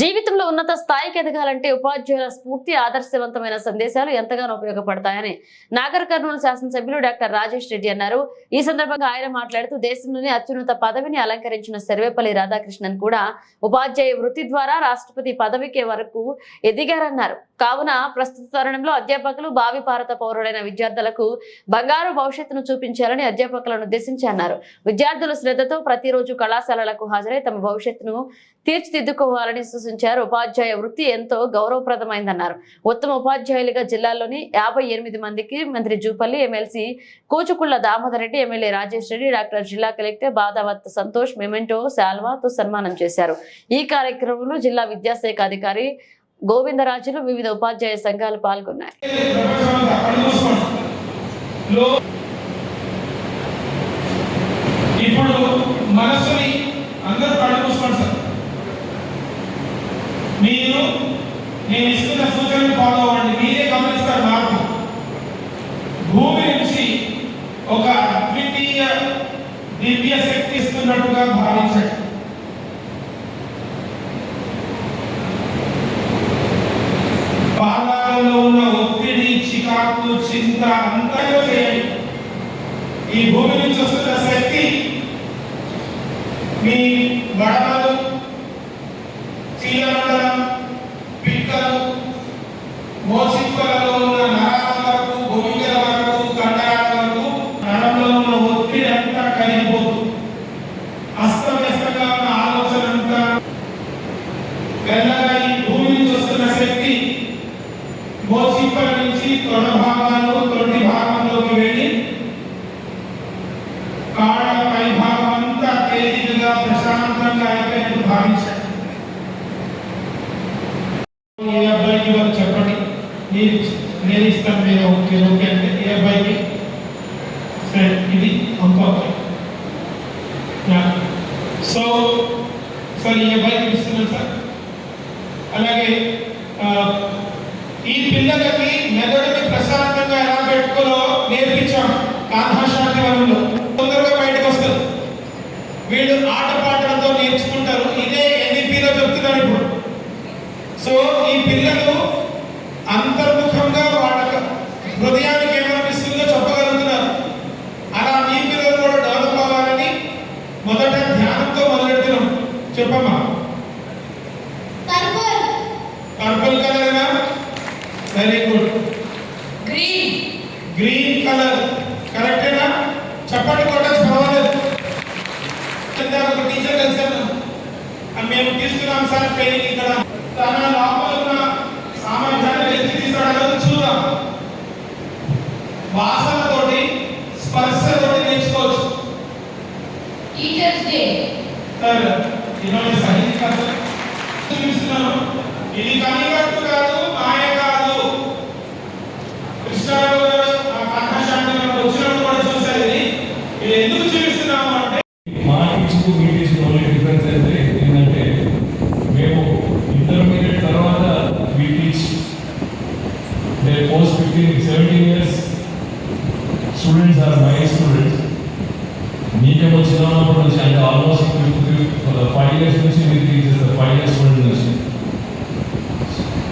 జీవితంలో ఉన్నత స్థాయికి ఎదగాలంటే ఉపాధ్యాయుల స్ఫూర్తి ఆదర్శవంతమైన సందేశాలు ఎంతగానో ఉపయోగపడతాయని నాగర్ కర్నూలు శాసనసభ్యులు డాక్టర్ రాజేష్ రెడ్డి అన్నారు. ఈ సందర్భంగా ఆయన మాట్లాడుతూ దేశంలోని అత్యున్నత పదవిని అలంకరించిన సర్వేపల్లి రాధాకృష్ణన్ కూడా ఉపాధ్యాయ వృత్తి ద్వారా రాష్ట్రపతి పదవికి వరకు ఎదిగారన్నారు. కావున ప్రస్తుత తరుణంలో అధ్యాపకులు భావి భారత పౌరులైన విద్యార్థులకు బంగారు భవిష్యత్తును చూపించాలని అధ్యాపకులను ఉద్దేశించి అన్నారు. విద్యార్థులు శ్రద్ధతో ప్రతిరోజు కళాశాలలకు హాజరై తమ భవిష్యత్తును తీర్చిదిద్దుకోవాలని సూచించారు ఉపాధ్యాయ వృత్తి ఎంతో గౌరవప్రదమైందన్నారు. ఉత్తమ ఉపాధ్యాయులుగా జిల్లాలోని యాభై ఎనిమిది మందికి మంత్రి Jupally MLC Kuchukulla Damodar Reddy MLA Rajesh Reddy doctor జిల్లా కలెక్టర్ బాదావత్ సంతోష్ మెమెంటో శాల్వాతో సన్మానం చేశారు. ఈ కార్యక్రమంలో జిల్లా విద్యాశాఖ అధికారి గోవిందరాజులు వివిధ ఉపాధ్యాయ సంఘాలు పాల్గొన్నాయి. ఇప్పుడు మనసు అందరూ కళ్ళు మూసుకోండి సార్ మీరు నేను ఇస్తున్న సూచనలు ఫాలో అవ్వండి. మీరే గమనిస్తారు మార్పు. భూమి నుంచి ఒక అద్వితీయ దివ్య శక్తి ఇస్తున్నట్టుగా భావించండి. పాదాలలో ఉన్న ఒత్తిడి చికాకు చింత అంతా చేయండి. ఈ భూమి నుంచి వస్తున్న శక్తి మీ గడపలు చీలమండలం పిక్కలు మోచిప్పలలో ఉన్న నరాల వరకు భూమికల వరకు కండరాల వరకు నరంలో ఉన్న ఒత్తిడి అంతా కరిగిపోతుంది అస్తవ్యస్తంగా ఉన్న ఆలోచన అంతా మెల్లగా ఈ భూమి నుంచి వస్తున్న శక్తి మోచిప్పల నుంచి తొడ భాగాలు భాగంలోకి వెళ్ళి కాళ్ళ పై భాగం అంతా తేలికగా ప్రశాంతంగా అయిపోయినట్టు అబ్బాయికి చెప్పండి. నేను ఇస్తాను మీరు ఓకే ఓకే అంటే ఏ అబ్బాయికి? సరే ఇది ఇంకో అబ్బాయి. సో సార్ ఈ అబ్బాయికి ఇస్తున్నాను సార్. అలాగే ఈ పిల్లలకి మెదడుని ప్రశాంతంగా ఎలా పెట్టుకోలో నేర్పించాం. కాన్హాశాంతి వనంలో purple colour very good green green colour కరెక్టేనా చప్పటి కొట్టచ్చు పర్వాలేదు. ఒక టీచర్ కలిసాను మేము తీసుకున్నాం సార్ ట్రైనింగ్ ఇక్కడ. తన లోపల ఉన్న సామర్థ్యాన్ని వెతికి తీసుకోవడం చూద్దాం. వాసనతోటి స్పర్శతోటి నేర్చుకోవచ్చు. టీచర్స్ డే సార్ ఈరోజు సైన్స్ కాదు చూపిస్తున్నాను. ఇది కనిగట్టు కాదు మాయ కాదు. కృష్ణారావు గారు ఆ కంఠశాంతి వచ్చినప్పుడు కూడా చూసారు ఇది. ఇది ఎందుకు చూపిస్తున్నాము అంటే మా టీచర్కు మీ ఓన్లీ డిఫరెన్స్ అయితే ఏంటంటే మేము ఇంటర్మీడియట్ తర్వాత మీ teach the post fifteen seventeen years students are my students మీకేమో చిన్నప్పటి నుంచి అంటే ఆల్మోస్ట్ ఫైవ్ ఇయర్స్ నుంచి మీరు టీచ్ చేస్తారు ఫైవ్ ఇయర్స్ స్టూడెంట్ నుంచి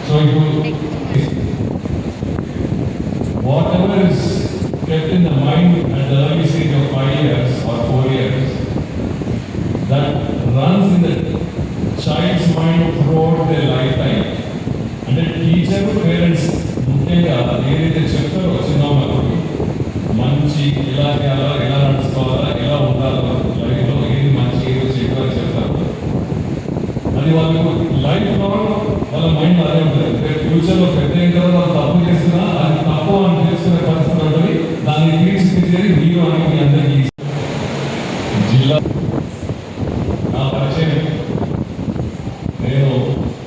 సో ఇప్పుడు whatever is kept in the mind at the early stage of five years or four years, that runs in the child's mind throughout their lifetime. అంటే teacher parents ముఖ్యంగా ఏదైతే చెప్తారో చిన్నప్పుడు మంచి ఎలా చేయాలా ఎలా నడుచుకోవాలా ఎలా ఉండాలో లైఫ్లో ఏది మంచి ఏది చెడు అని చెప్తారు అది వాళ్ళకు లైఫ్ లాంగ్ వాళ్ళ మైండ్ అదే ఉంటుంది రేపు ఫ్యూచర్లో పెద్ద అయిన తర్వాత వాళ్ళు తప్పు జిల్లా నా పరిచయం నేను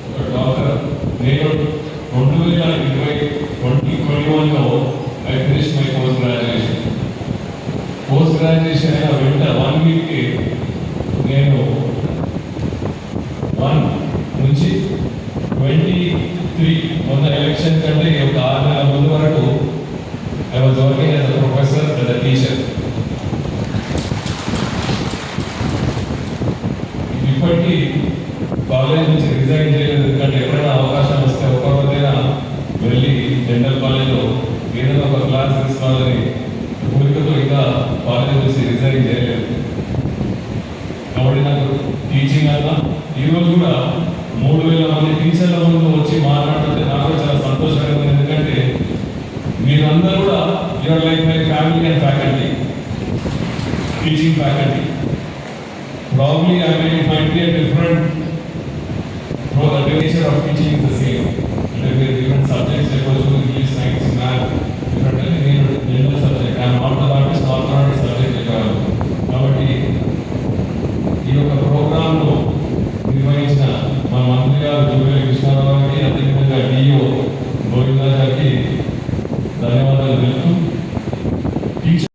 ఒక డాక్టర్ నేను రెండు వేల ఇరవై ట్వంటీ ట్వంటీ వన్లో I finish my post graduation. Post graduation అయిన కాలేజ్ నుంచి రిజైన్ చేయలేదు. ఎందుకంటే ఎవరైనా అవకాశం వస్తే ఒక్కరోజైనా వెళ్ళి జనరల్ కాలేజ్లో ఏదైనా ఒక క్లాస్ తీసుకోవాలని కోరికతో ఇంకా కాలేజ్ నుంచి రిజైన్ చేయలేదు. కాబట్టి నాకు టీచింగ్ అన్న ఈరోజు కూడా మూడు వేల మంది టీచర్ల ముందు వచ్చి మాట్లాడుతుంటే నాకు చాలా సంతోషంగా ఉంది. ఎందుకంటే మీరందరూ కూడా your life my family and faculty teaching faculty Probably I may find a different for the nature of teaching